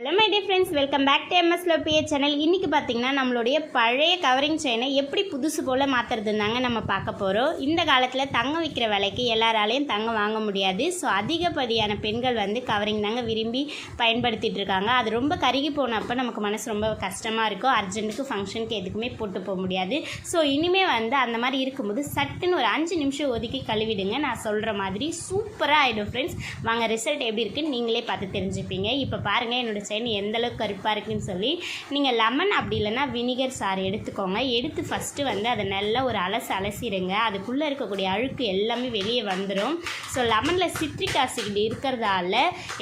Hello my dear friends welcome back to MS லோபிஏ channel இன்றைக்கி பார்த்தீங்கன்னா நம்மளுடைய பழைய கவரிங் செயினை எப்படி புதுசு போல் மாற்றுறதுன்னாங்க நம்ம பார்க்க போகிறோம் இந்த காலத்தில் தங்கம் விற்கிற விலைக்கு எல்லாராலையும் தங்கம் வாங்க முடியாது. ஸோ அதிகப்படியான பெண்கள் வந்து கவரிங் தாங்க விரும்பி பயன்படுத்திகிட்டு இருக்காங்க. அது ரொம்ப கருகி போனப்போ நமக்கு மனசு ரொம்ப கஷ்டமாக இருக்கும். அர்ஜென்ட்டுக்கு ஃபங்க்ஷனுக்கு எதுக்குமே போட்டு போக முடியாது. ஸோ இனிமேல் வந்து அந்த மாதிரி இருக்கும்போது சட்டுன்னு ஒரு அஞ்சு நிமிஷம் ஒதுக்கி கழுவிடுங்க. நான் சொல்கிற மாதிரி சூப்பராக ஆகிடும் ஃப்ரெண்ட்ஸ் வாங்க ரிசல்ட் எப்படி இருக்குன்னு நீங்களே பார்த்து தெரிஞ்சுப்பீங்க. இப்போ பாருங்கள் என்னோட செயின் எந்த அளவுக்கு கருப்பாக இருக்குன்னு சொல்லி நீங்கள் லெமன் அப்படி இல்லைன்னா வினிகர் சாறு எடுத்துக்கோங்க. எடுத்து ஃபஸ்ட்டு வந்து அதை நல்லா ஒரு அலசு அலசிடுங்க. அதுக்குள்ளே இருக்கக்கூடிய அழுக்கு எல்லாமே வெளியே வந்துடும் ஸோ லெமனில் சிட்ரிக் ஆசிட் இருக்கிறதால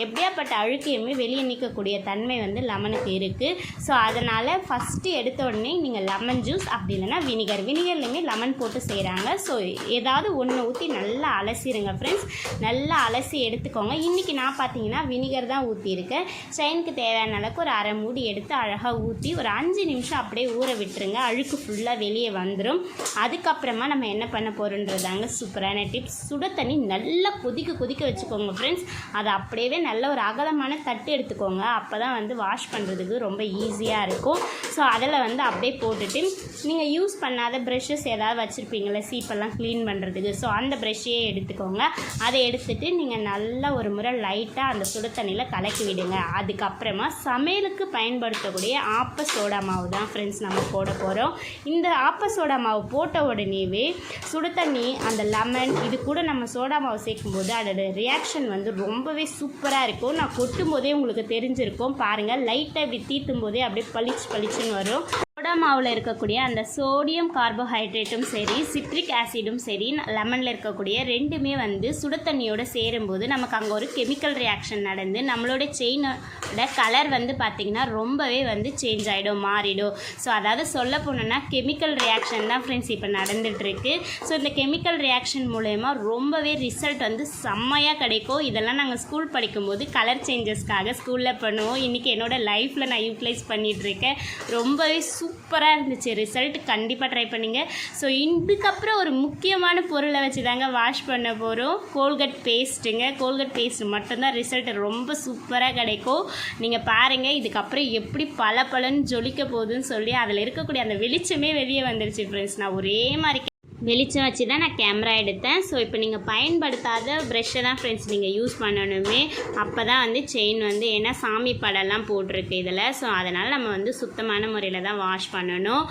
எப்படியாப்பட்ட அழுக்கையுமே வெளியே நீக்கக்கூடிய தன்மை வந்து லெமனுக்கு இருக்குது ஸோ அதனால் ஃபஸ்ட்டு எடுத்த உடனே நீங்கள் லெமன் ஜூஸ் அப்படி இல்லைன்னா வினிகர் வினிகர்லையுமே லெமன் போட்டு செய்கிறாங்க ஸோ ஏதாவது ஒன்று ஊற்றி நல்லா அலசிடுங்க ஃப்ரெண்ட்ஸ் நல்லா அலசி எடுத்துக்கோங்க. இன்றைக்கி நான் பார்த்தீங்கன்னா வினிகர் தான் ஊற்றியிருக்கேன் செயினுக்கு தேவையான அளவுக்கு ஒரு அரை மூடி எடுத்து அழகாக ஊற்றி ஒரு அஞ்சு நிமிஷம் அப்படியே ஊற விட்டுருங்க. அழுக்கு ஃபுல்லாக வெளியே வந்துடும் அதுக்கப்புறமா நம்ம என்ன பண்ண போகிறோன்றதாங்க சூப்பரான டிப்ஸ் சுட தண்ணி நல்லா கொதிக்க கொதிக்க வச்சுக்கோங்க ஃப்ரெண்ட்ஸ் அதை அப்படியே நல்ல ஒரு அகலமான தட்டு எடுத்துக்கோங்க. அப்போ தான் வந்து வாஷ் பண்ணுறதுக்கு ரொம்ப ஈஸியாக இருக்கும். ஸோ அதில் வந்து அப்படியே போட்டுட்டு நீங்கள் யூஸ் பண்ணாத ப்ரெஷ்ஷஸ் ஏதாவது வச்சுருப்பீங்களே சீப்பெல்லாம் க்ளீன் பண்ணுறதுக்கு ஸோ அந்த ப்ரெஷ்ஷையே எடுத்துக்கோங்க. அதை எடுத்துகிட்டு நீங்கள் நல்லா ஒரு முறை லைட்டாக அந்த சுடு தண்ணியில் கலக்கி விடுங்க. அதுக்கப்புறம் அப்புறமா சமையலுக்கு பயன்படுத்தக்கூடிய ஆப்ப சோடா மாவு தான் ஃப்ரெண்ட்ஸ் நம்ம போட போகிறோம் இந்த ஆப்ப சோடா மாவு போட்ட உடனேவே சுடு தண்ணி அந்த லெமன் இது கூட நம்ம சோடா மாவு சேர்க்கும்போது அதோட ரியாக்ஷன் வந்து ரொம்பவே சூப்பராக இருக்கும். நான் கொட்டும் போதே உங்களுக்கு தெரிஞ்சிருக்கும். பாருங்கள் லைட்டாக இப்படி தீர்த்தும் போதே அப்படியே பளிச்சு பளிச்சுன்னு வரும். சோடா மாவில் இருக்கக்கூடிய அந்த சோடியம் கார்போஹைட்ரேட்டும் சரி சிட்ரிக் ஆசிடும் சரி லெமனில் இருக்கக்கூடிய ரெண்டுமே வந்து சுட தண்ணியோட சேரும்போது நமக்கு அங்கே ஒரு கெமிக்கல் ரியாக்ஷன் நடந்து நம்மளோட செயினோட கலர் வந்து பார்த்திங்கன்னா ரொம்பவே வந்து சேஞ்ச் ஆகிடும் மாறிடும். ஸோ அதாவது சொல்ல போனோன்னா கெமிக்கல் ரியாக்ஷன் தான் ஃப்ரெண்ட்ஸ் இப்போ நடந்துகிட்ருக்கு ஸோ இந்த கெமிக்கல் ரியாக்ஷன் மூலயமா ரொம்பவே ரிசல்ட் வந்து செம்மையாக கிடைக்கும். இதெல்லாம் நாங்கள் ஸ்கூல் படிக்கும்போது கலர் சேஞ்சஸ்க்காக ஸ்கூலில் பண்ணுவோம். இன்றைக்கி என்னோடய லைஃப்பில் நான் யூட்டிலைஸ் பண்ணிகிட்ருக்கேன் ரொம்பவே சூப்பராக இருந்துச்சு. ரிசல்ட் கண்டிப்பாக ட்ரை பண்ணிங்க. ஸோ இதுக்கப்புறம் ஒரு முக்கியமான பொருளை வச்சு தாங்க வாஷ் பண்ண போகிறோம் கோல்கட் பேஸ்ட்டுங்க கோல்கட் பேஸ்ட் மட்டும்தான் ரிசல்ட் ரொம்ப சூப்பராக கிடைக்கும். நீங்கள் பாருங்கள் இதுக்கப்புறம் எப்படி பல பலன்னு ஜொலிக்க போகுதுன்னு சொல்லி அதில் இருக்கக்கூடிய அந்த வெளிச்சமே வெளியே வந்துருச்சு ஃப்ரெண்ட்ஸ் நான் ஒரே மாதிரி வெளிச்சம் வச்சு தான் நான் கேமரா எடுத்தேன். ஸோ இப்போ நீங்கள் பயன்படுத்தாத ப்ரெஷ்ஷை தான் ஃப்ரெண்ட்ஸ் நீங்கள் யூஸ் பண்ணணுமே. அப்போ தான் வந்து செயின் வந்து ஏன்னா சாமி படம்லாம் போட்டிருக்கு இதில். ஸோ அதனால் நம்ம வந்து சுத்தமான முறையில் தான் வாஷ் பண்ணணும்.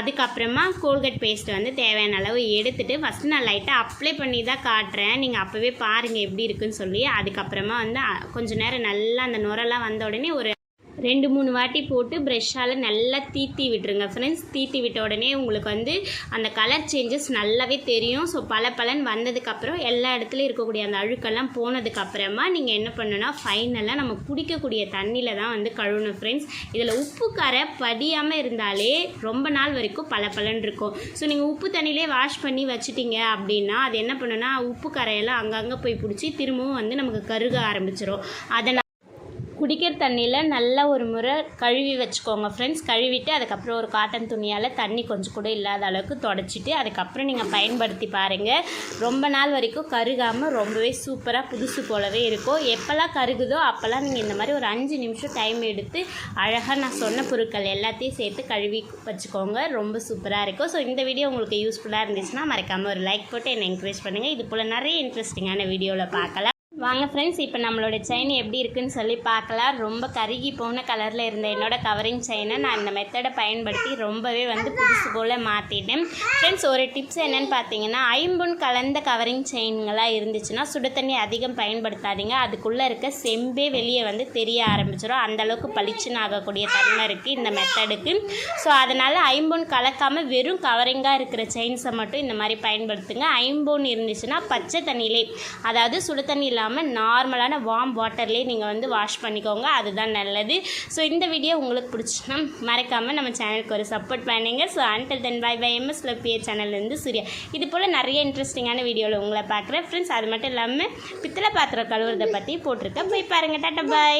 அதுக்கப்புறமா கோல்கட் பேஸ்ட் வந்து தேவையான அளவு எடுத்துகிட்டு ஃபஸ்ட்டு நான் லைட்டாக அப்ளை பண்ணி தான் காட்டுறேன். நீங்கள் அப்போவே பாருங்கள் எப்படி இருக்குன்னு சொல்லி. அதுக்கப்புறமா வந்து கொஞ்சம் கொஞ்ச நேரம் நல்லா அந்த நுரெல்லாம் வந்த உடனே ஒரு ரெண்டு மூணு வாட்டி போட்டு ப்ரெஷ்ஷால் நல்லா தீத்தி விட்டுருங்க ஃப்ரெண்ட்ஸ் தீத்தி விட்ட உடனே உங்களுக்கு வந்து அந்த கலர் சேஞ்சஸ் நல்லாவே தெரியும். ஸோ பல பலன் வந்ததுக்கப்புறம் எல்லா இடத்துலையும் இருக்கக்கூடிய அந்த அழுக்கெல்லாம் போனதுக்கப்புறமா நீங்கள் என்ன பண்ணணும்னா ஃபைனலாக நம்ம குடிக்கக்கூடிய தண்ணியில் தான் வந்து கழுவணும் ஃப்ரெண்ட்ஸ் இதில் உப்பு கரை படியாமல் இருந்தாலே ரொம்ப நாள் வரைக்கும் பல பலன் இருக்கும். ஸோ நீங்கள் உப்பு தண்ணியிலே வாஷ் பண்ணி வச்சிட்டீங்க அப்படின்னா அது என்ன பண்ணுன்னா உப்பு கரையெல்லாம் அங்கங்கே போய் பிடிச்சி திரும்பவும் வந்து நமக்கு கருக ஆரம்பிச்சிடும் அதனால் குடிக்கிற தண்ணியில் நல்லா ஒரு முறை கழுவி வச்சுக்கோங்க ஃப்ரெண்ட்ஸ் கழுவிட்டு அதுக்கப்புறம் ஒரு காட்டன் துணியால் தண்ணி கொஞ்சம் கூட இல்லாத அளவுக்கு தொடச்சிட்டு அதுக்கப்புறம் நீங்கள் பயன்படுத்தி பாருங்கள் ரொம்ப நாள் வரைக்கும் கருகாமல் ரொம்பவே சூப்பராக புதுசு போலவே இருக்கும். எப்போல்லாம் கருகுதோ அப்போல்லாம் நீங்கள் இந்த மாதிரி ஒரு அஞ்சு நிமிஷம் டைம் எடுத்து அழகாக நான் சொன்ன பொருட்கள் எல்லாத்தையும் சேர்த்து கழுவி வச்சுக்கோங்க. ரொம்ப சூப்பராக இருக்கும். ஸோ இந்த வீடியோ உங்களுக்கு யூஸ்ஃபுல்லாக இருந்துச்சுன்னா மறக்காமல் ஒரு லைக் போட்டு என்னை என்கரேஜ் பண்ணுங்கள் இது போல் நிறைய இன்ட்ரெஸ்டிங்கான வீடியோவில் பார்க்கலாம். வாங்க ஃப்ரெண்ட்ஸ் இப்போ நம்மளோட செயின் எப்படி இருக்குன்னு சொல்லி பார்க்கலாம். ரொம்ப கருகி போன கலரில் இருந்த என்னோட கவரிங் செயினை நான் இந்த மெத்தடை பயன்படுத்தி ரொம்பவே வந்து புதுசு போல் மாற்றிட்டேன் ஃப்ரெண்ட்ஸ் ஒரு டிப்ஸ் என்னென்னு பார்த்தீங்கன்னா ஐம்பொன் கலந்த கவரிங் செயின்களாக இருந்துச்சுன்னா சுடு தண்ணி அதிகம் பயன்படுத்தாதீங்க. அதுக்குள்ளே இருக்க செம்பே வெளியே வந்து தெரிய ஆரம்பிச்சிடும் அந்தளவுக்கு பளிச்சுன்னு ஆகக்கூடிய தன்மை இருக்குது இந்த மெத்தடுக்கு ஸோ அதனால் ஐம்பொன் கலக்காமல் வெறும் கவரிங்காக இருக்கிற செயின்ஸை மட்டும் இந்த மாதிரி பயன்படுத்துங்க. ஐம்பொன் இருந்துச்சுன்னா பச்சை தண்ணியிலே அதாவது சுடு தண்ணி இல்லாமல் நார்மலான வார்ம் வாட்டர்லேயே நீங்கள் வந்து வாஷ் பண்ணிக்கோங்க. அதுதான் நல்லது. ஸோ இந்த வீடியோ உங்களுக்கு பிடிச்சுன்னா மறக்காமல் நம்ம சேனலுக்கு ஒரு சப்போர்ட் பண்ணுங்க. So until then bye bye MS லப்பியர் சேனல்லேருந்து சூர்யா. இது போல் நிறைய இன்ட்ரெஸ்டிங்கான வீடியோவில் உங்களை பார்க்குறேன். ஃப்ரெண்ட்ஸ் அது மட்டும் இல்லாமல் பித்தளை பாத்திரம் கழுவுறதை பற்றி போட்டிருக்கேன். போய் பாருங்கள் டாட்டா பாய்